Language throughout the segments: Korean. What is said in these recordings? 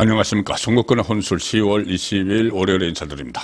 안녕하십니까. 선거권의 혼술 10월 20일 월요일에 인사드립니다.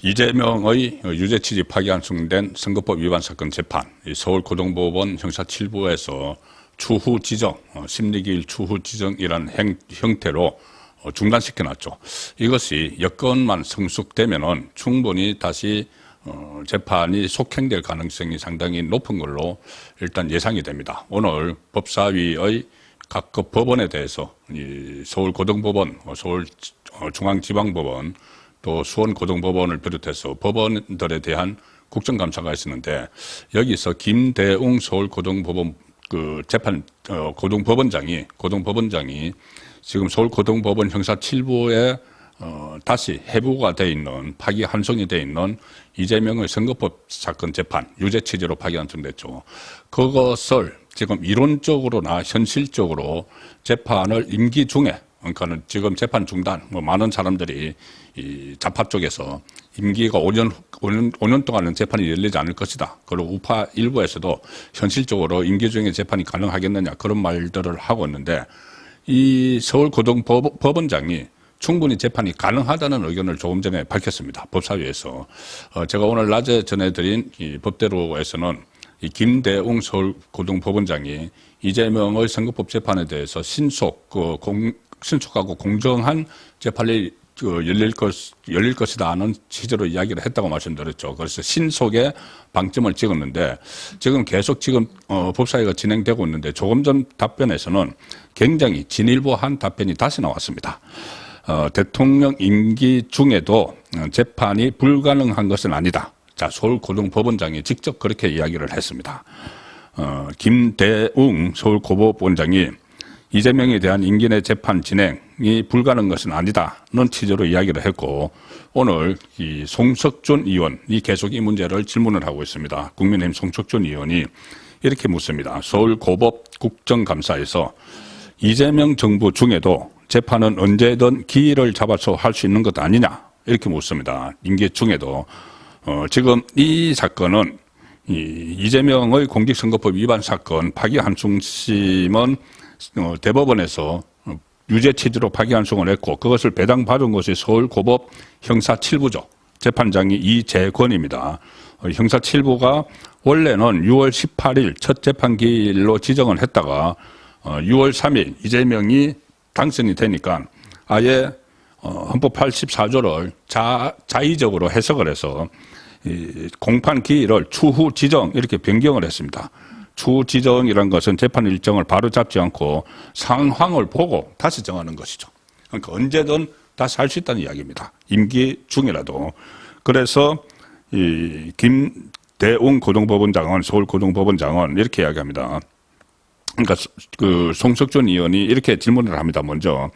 이재명의 유죄 취지 파기 환송된 선거법 위반 사건 재판, 이 서울고등법원 형사 7부에서 추후 지정, 어, 심리기일 추후 지정이라는 행- 형태로 어, 중단시켜 놨죠. 이것이 여건만 성숙되면은 충분히 다시 어, 재판이 속행될 가능성이 상당히 높은 걸로 일단 예상이 됩니다. 오늘 법사위의 각급 법원에 대해서 이 서울고등법원, 어, 서울 어, 중앙지방법원, 또 수원고등법원을 비롯해서 법원들에 대한 국정감사가 있었는데 여기서 김대웅 서울고등법원 그 재판 어, 고등법원장이 고등법원장이 지금 서울고등법원 형사 7부에 어, 다시 해부가 돼 있는 파기 환송이 돼 있는 이재명의 선거법 사건 재판 유죄 취지로 파기 환송됐죠. 그것을 지금 이론적으로나 현실적으로 재판을 임기 중에 그러니까는 지금 재판 중단 뭐 많은 사람들이 이 좌파 쪽에서 임기가 5년 5년 5년 동안은 재판이 열리지 않을 것이다. 그리고 우파 일부에서도 현실적으로 임기 중에 재판이 가능하겠느냐 그런 말들을 하고 있는데 이 서울 고등법원장이 충분히 재판이 가능하다는 의견을 조금 전에 밝혔습니다. 법사위에서. 어, 제가 오늘 낮에 전해드린 이 법대로에서는 이 김대웅 서울고등법원장이 이재명의 선거법 재판에 대해서 신속, 그 공, 신속하고 공정한 재판이 그 열릴 것, 열릴 것이다는 취지로 이야기를 했다고 말씀드렸죠. 그래서 신속에 방점을 찍었는데 지금 계속 지금 어, 법사위가 진행되고 있는데 조금 전 답변에서는 굉장히 진일보한 답변이 다시 나왔습니다. 어, 대통령 임기 중에도 어, 재판이 불가능한 것은 아니다. 자, 서울고등법원장이 직접 그렇게 이야기를 했습니다. 어, 김대웅 서울고법원장이 이재명에 대한 임기 내 재판 진행이 불가능한 것은 아니다는 취지로 이야기를 했고 오늘 이 송석준 의원이 계속 이 문제를 질문을 하고 있습니다. 국민의힘 송석준 의원이 이렇게 묻습니다. 서울고법 국정감사에서 이재명 정부 중에도 재판은 언제든 기일을 잡아서 할 수 있는 것 아니냐 이렇게 묻습니다. 임기 중에도 어, 지금 이 사건은 이 이재명의 공직선거법 위반 사건 파기환송심은 어, 대법원에서 어, 유죄 취지로 파기환송을 했고 그것을 배당받은 것이 서울고법 형사 7부죠. 재판장이 이재권입니다. 어, 형사 7부가 원래는 6월 18일 첫 재판기일로 지정을 했다가 어, 6월 3일 이재명이 당선이 되니까 아예 어, 헌법 84조를 자, 자의적으로 해석을 해서 이 공판 기일을 추후 지정 이렇게 변경을 했습니다. 추후 지정이란 것은 재판 일정을 바로 잡지 않고 상황을 보고 다시 정하는 것이죠. 그러니까 언제든 다시 할 수 있다는 이야기입니다. 임기 중이라도. 그래서 이 김대웅 고등법원장은 서울 고등법원장은 이렇게 이야기합니다. 그러니까 그 송석준 의원이 이렇게 질문을 합니다. 먼저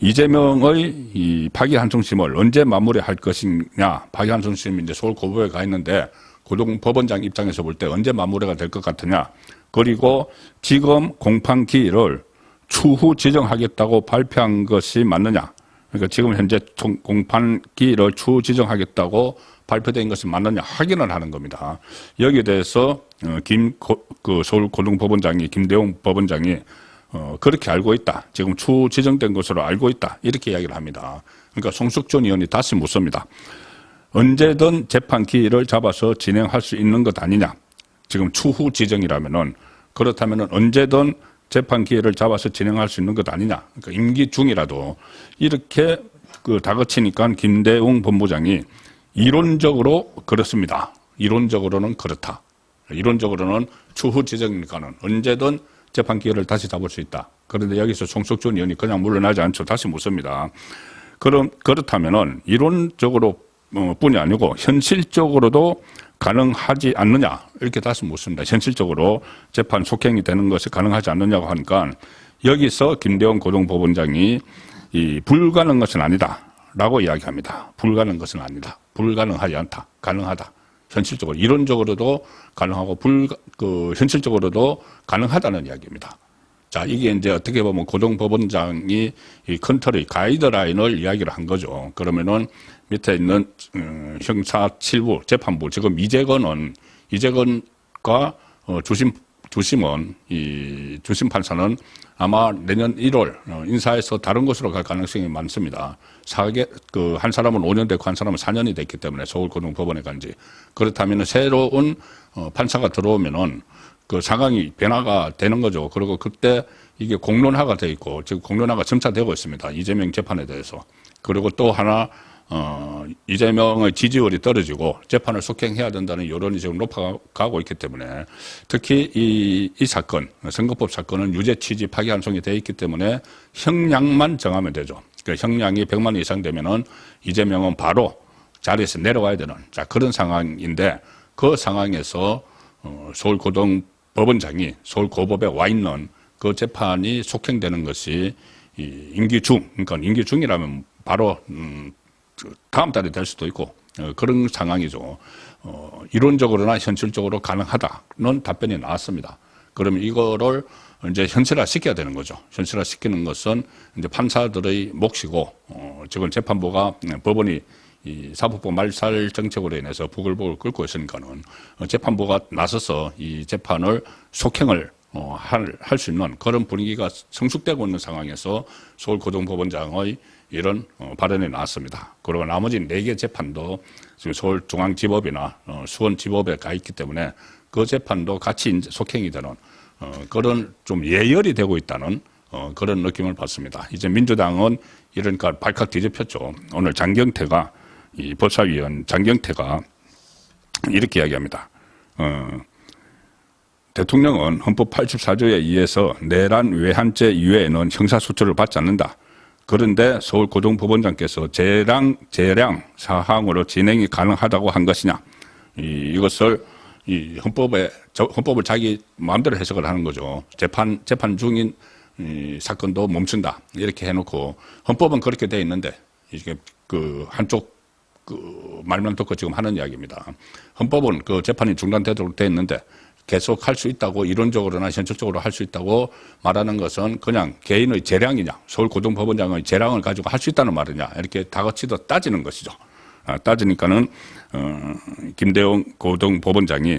이재명의 이 파기환송심을 언제 마무리할 것이냐. 파기환송심이 이제 서울 고법에 가 있는데 고등 법원장 입장에서 볼 때 언제 마무리가 될 것 같으냐. 그리고 지금 공판 기일을 추후 지정하겠다고 발표한 것이 맞느냐. 그러니까 지금 현재 총- 공판 기일을 추후 지정하겠다고 발표된 것이 맞느냐 확인을 하는 겁니다. 여기에 대해서 어, 김그 서울 고등법원장이 김대웅 법원장이 어, 그렇게 알고 있다. 지금 추후 지정된 것으로 알고 있다. 이렇게 이야기를 합니다. 그러니까 송숙준 의원이 다시 묻습니다. 언제든 재판 기일을 잡아서 진행할 수 있는 것 아니냐. 지금 추후 지정이라면은 그렇다면은 언제든 재판 기일을 잡아서 진행할 수 있는 것 아니냐. 그러니까 임기 중이라도 이렇게 그 다그치니까 김대웅 본부장이 이론적으로 그렇습니다. 이론적으로는 그렇다. 이론적으로는 추후 지정이니까는 언제든 재판 기회를 다시 잡을 수 있다. 그런데 여기서 송석준 의원이 그냥 물러나지 않죠. 다시 묻습니다. 그럼 그렇다면은 이론적으로 어, 뿐이 아니고 현실적으로도 가능하지 않느냐 이렇게 다시 묻습니다. 현실적으로 재판 속행이 되는 것이 가능하지 않느냐고 하니까 여기서 김대원 고등법원장이 이 불가능한 것은 아니다라고 이야기합니다. 불가능한 것은 아니다. 불가능하지 않다. 가능하다. 현실적으로 이론적으로도 가능하고 불 그 현실적으로도 가능하다는 이야기입니다. 자, 이게 이제 어떻게 보면 고등법원장이 이 컨트롤 가이드라인을 이야기를 한 거죠. 그러면은 밑에 있는 음, 형사 7부 재판부 지금 이재건은 이재건과 어, 주심 주심은 이 주심 판사는 아마 내년 1월 어, 인사해서 다른 곳으로 갈 가능성이 많습니다. 사개 그 한 사람은 5년 됐고 한 사람은 4년이 됐기 때문에 서울 고등법원에 간지 그렇다면 새로운 어, 판사가 들어오면은 그 상황이 변화가 되는 거죠. 그리고 그때 이게 공론화가 돼 있고 지금 공론화가 점차 되고 있습니다. 이재명 재판에 대해서. 그리고 또 하나 어, 이재명의 지지율이 떨어지고 재판을 속행해야 된다는 여론이 지금 높아가고 있기 때문에 특히 이, 이 사건, 선거법 사건은 유죄 취지 파기환송이 되어 있기 때문에 형량만 정하면 되죠. 그 형량이 100만 원 이상 되면은 이재명은 바로 자리에서 내려와야 되는 자, 그런 상황인데 그 상황에서 어, 서울고등법원장이 서울고법에 와 있는 그 재판이 속행되는 것이 이 임기 중, 그러니까 임기 중이라면 바로 음, 그 다음 달에 될 수도 있고 어, 그런 상황이죠. 어, 이론적으로나 현실적으로 가능하다는 답변이 나왔습니다. 그러면 이거를 이제 현실화 시켜야 되는 거죠. 현실화 시키는 것은 이제 판사들의 몫이고 어, 지금 재판부가 음, 법원이 이 사법부 말살 정책으로 인해서 부글부글 끓고 있으니까는 어, 재판부가 나서서 이 재판을 속행을 어, 할, 할수 있는 그런 분위기가 성숙되고 있는 상황에서 서울고등법원장의 이런 어, 발언이 나왔습니다. 그리고 나머지 네 개 재판도 지금 서울중앙지법이나 어, 수원지법에 가 있기 때문에 그 재판도 같이 속행이 되는 어, 그런 좀 예열이 되고 있다는 어, 그런 느낌을 받습니다. 이제 민주당은 이러니까 발칵 뒤집혔죠. 오늘 장경태가 이 법사위원 장경태가 이렇게 이야기합니다. 어, 대통령은 헌법 84조에 의해서 내란 외환죄 이외에는 형사소추를 받지 않는다. 그런데 서울 고등법원장께서 재량, 재량 사항으로 진행이 가능하다고 한 것이냐. 이, 이것을 이 헌법에, 저, 헌법을 자기 마음대로 해석을 하는 거죠. 재판, 재판 중인 이 사건도 멈춘다. 이렇게 해놓고 헌법은 그렇게 돼 있는데 이게 그 한쪽 그 말만 듣고 지금 하는 이야기입니다. 헌법은 그 재판이 중단되도록 돼 있는데 계속 할 수 있다고 이론적으로나 현실적으로 할 수 있다고 말하는 것은 그냥 개인의 재량이냐 서울고등법원장의 재량을 가지고 할 수 있다는 말이냐 이렇게 다그치도 따지는 것이죠. 아, 따지니까는 어, 김대웅 고등법원장이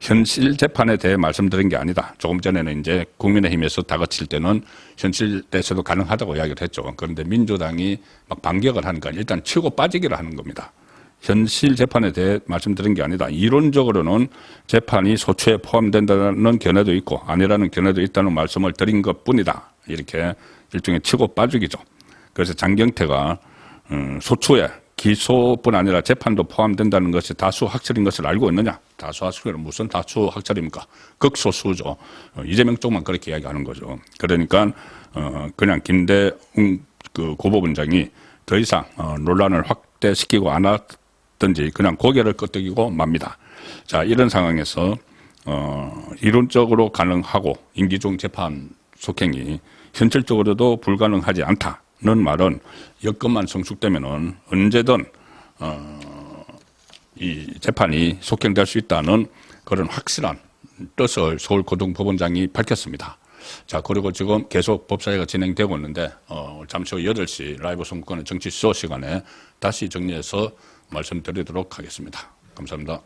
현실 재판에 대해 말씀드린 게 아니다. 조금 전에는 이제 국민의힘에서 다그칠 때는 현실에서도 가능하다고 이야기를 했죠. 그런데 민주당이 막 반격을 하니까 일단 치고 빠지기를 하는 겁니다. 현실 재판에 대해 말씀드린 게 아니다. 이론적으로는 재판이 소추에 포함된다는 견해도 있고 아니라는 견해도 있다는 말씀을 드린 것 뿐이다. 이렇게 일종의 치고 빠지기죠. 그래서 장경태가 음, 소추에 기소뿐 아니라 재판도 포함된다는 것이 다수 학설인 것을 알고 있느냐? 다수 학설은 무슨 다수 학설입니까? 극소수죠. 어, 이재명 쪽만 그렇게 이야기하는 거죠. 그러니까 어, 그냥 김대웅 그 고법원장이 더 이상 어, 논란을 확대시키고 든지 그냥 고개를 끄덕이고 맙니다. 자 이런 상황에서 어, 이론적으로 가능하고 임기 중 재판 속행이 현실적으로도 불가능하지 않다는 말은 여건만 성숙되면은 언제든 어, 이 재판이 속행될 수 있다는 그런 확실한 뜻을 서울고등법원장이 밝혔습니다. 자, 그리고 지금 계속 법사위가 진행되고 있는데, 어, 잠시 후 8시 라이브 선거권의 정치 쇼 시간에 다시 정리해서 말씀드리도록 하겠습니다. 감사합니다.